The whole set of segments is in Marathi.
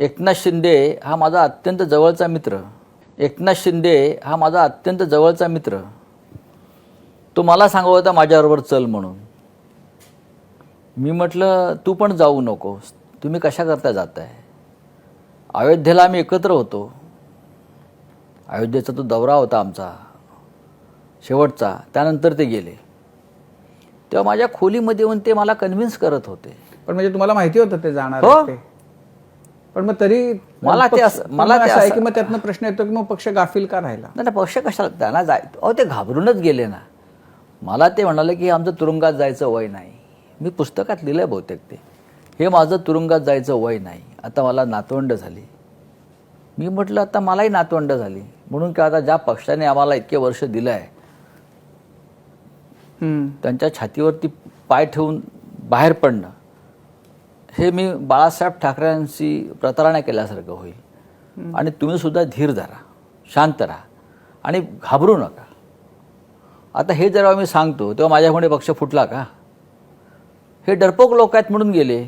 एकनाथ शिंदे हा माझा अत्यंत जवळचा मित्र. एकनाथ शिंदे हा माझा अत्यंत जवळचा मित्र. तो मला सांगत होता माझ्याबरोबर चल म्हणून. मी म्हटलं तू पण जाऊ नकोस. तुम्ही कशा करता जाताय? अयोध्येला आम्ही एकत्र होतो. अयोध्येचा तो दौरा होता आमचा शेवटचा. त्यानंतर ते गेले. तेव्हा माझ्या खोलीमध्ये येऊन ते मला कन्व्हिन्स करत होते. पण म्हणजे तुम्हाला माहिती होतं ते जाणार हो. पण मग तरी मला ते असं- मला ते असं आहे की मग त्यातनं प्रश्न येतो की मग पक्ष गाफील का राहिला? नाही पक्ष कशाला त्यांना जाय अहो ते घाबरूनच गेले ना. मला ते म्हणाले की आमचं तुरुंगात जायचं वय नाही. मी पुस्तकात लिहिलं आहे बहुतेक ते. हे माझं तुरुंगात जायचं वय नाही. आता मला नातवंड झाली. मी म्हटलं आता मलाही नातवंड झाली. म्हणून की आता ज्या पक्षाने आम्हाला इतके वर्ष दिलं आहे. त्यांच्या छातीवरती पाय ठेवून बाहेर पडणं. हे मी बाळासाहेब ठाकरेंशी प्रतारणा केल्यासारखं होईल. आणि तुम्ही सुद्धा धीर धरा शांत राहा आणि घाबरू नका. आता हे जेव्हा मी सांगतो तेव्हा माझ्यामुळे पक्ष फुटला का? हे डरपोक लोक आहेत म्हणून गेले.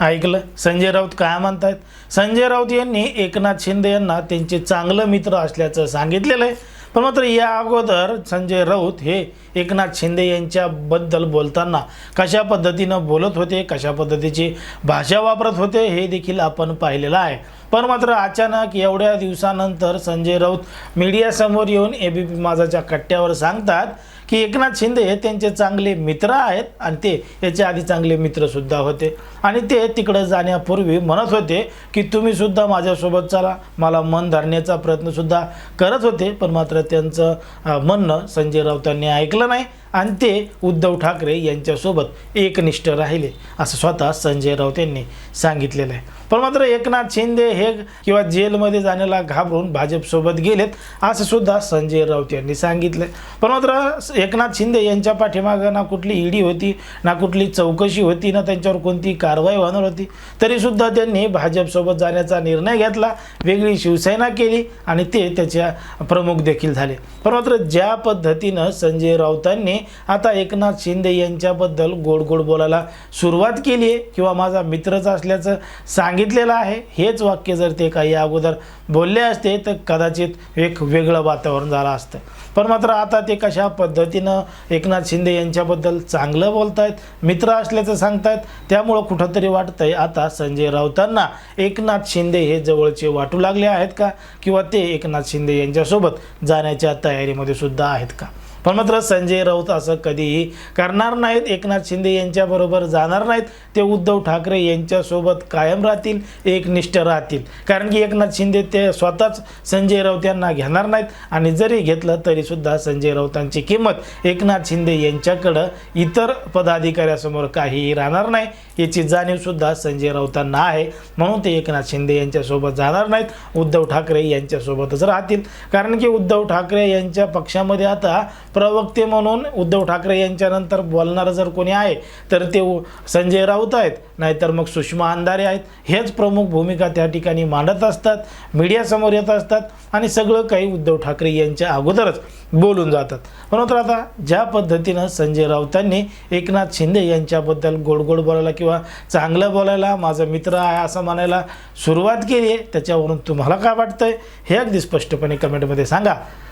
ऐकलं? संजय राऊत काय म्हणतायत? संजय राऊत यांनी एकनाथ शिंदे यांना त्यांचे चांगलं मित्र असल्याचं सांगितलेलं आहे. पण मात्र या अगोदर संजय राऊत हे एकनाथ शिंदे यांच्याबद्दल बोलताना कशा पद्धतीनं बोलत होते कशा पद्धतीची भाषा वापरत होते हे देखील आपण पाहिलेलं आहे. पण मात्र अचानक एवढ्या दिवसानंतर संजय राऊत मीडियासमोर येऊन ए बी पी माझाच्या कट्ट्यावर सांगतात की एकनाथ शिंदे हे त्यांचे चांगले मित्र आहेत आणि ते याच्या आधी चांगले मित्रसुद्धा होते. आणि ते तिकडं जाण्यापूर्वी म्हणत होते की तुम्हीसुद्धा माझ्यासोबत चला. मला मन धरण्याचा प्रयत्नसुद्धा करत होते पण मात्र त्यांचं म्हणणं संजय राऊतांनी ऐकलं नाही. आणि ते उद्धव ठाकरे यांच्यासोबत एकनिष्ठ राहिले असं स्वतः संजय राऊत यांनी सांगितलेलं आहे. पण मात्र एकनाथ शिंदे हे किंवा जेलमध्ये जाण्याला घाबरून भाजपसोबत गेलेत असं सुद्धा संजय राऊत यांनी सांगितलं पण मात्र एकनाथ शिंदे यांच्या पाठीमागं ना कुठली ईडी होती ना कुठली चौकशी होती ना त्यांच्यावर कोणती कारवाई होणार होती तरीसुद्धा त्यांनी भाजपसोबत जाण्याचा निर्णय घेतला वेगळी शिवसेना केली आणि ते त्याच्या प्रमुख देखील झाले. पण मात्र ज्या पद्धतीनं संजय राऊतांनी आता एकनाथ शिंदे यांच्याबद्दल गोड गोड बोलायला सुरुवात केली आहे. किंवा माझा मित्रच असल्याचं सांगितलेलं आहे. हेच वाक्य जर ते काही अगोदर बोलले असते तर कदाचित एक वेगळं वातावरण झालं असतं. पण मात्र आता ते कशा पद्धतीनं एकनाथ शिंदे यांच्याबद्दल चांगलं बोलतायत मित्र असल्याचं सांगतायत त्यामुळं कुठंतरी वाटतंय आता संजय राऊतांना एकनाथ शिंदे हे जवळचे वाटू लागले आहेत का? किंवा ते एकनाथ शिंदे यांच्यासोबत जाण्याच्या तयारीमध्ये सुद्धा आहेत का? पण मात्र संजय राऊत असं कधीही करणार नाहीत. एकनाथ शिंदे यांच्याबरोबर जाणार नाहीत. ते उद्धव ठाकरे यांच्यासोबत कायम राहतील एकनिष्ठ राहतील. कारण की एकनाथ शिंदे ते स्वतःच संजय राऊत यांना घेणार नाहीत. आणि जरी घेतलं तरीसुद्धा संजय राऊतांची किंमत एकनाथ शिंदे यांच्याकडं इतर पदाधिकाऱ्यासमोर काहीही राहणार नाही. याची जाणीवसुद्धा संजय राऊतांना आहे. म्हणून ते एकनाथ शिंदे यांच्यासोबत जाणार नाहीत. उद्धव ठाकरे यांच्यासोबतच राहतील. कारण की उद्धव ठाकरे यांच्या पक्षामध्ये आता प्रवक्ते म्हणून उद्धव ठाकरे यांच्यानंतर बोलणारं जर कोणी आहे तर ते संजय राऊत आहेत. नाहीतर मग सुषमा अंधारे आहेत. हेच प्रमुख भूमिका त्या ठिकाणी मांडत असतात मीडियासमोर येत असतात आणि सगळं काही उद्धव ठाकरे यांच्या अगोदरच बोलून जातात. परंतु आता ज्या पद्धतीनं संजय राऊतांनी एकनाथ शिंदे यांच्याबद्दल गोड गोड बोलायला किंवा चांगलं बोलायला माझा मित्र आहे असं म्हणायला सुरुवात केली आहे त्याच्यावरून तुम्हाला काय वाटतं हे अगदी स्पष्टपणे कमेंटमध्ये सांगा.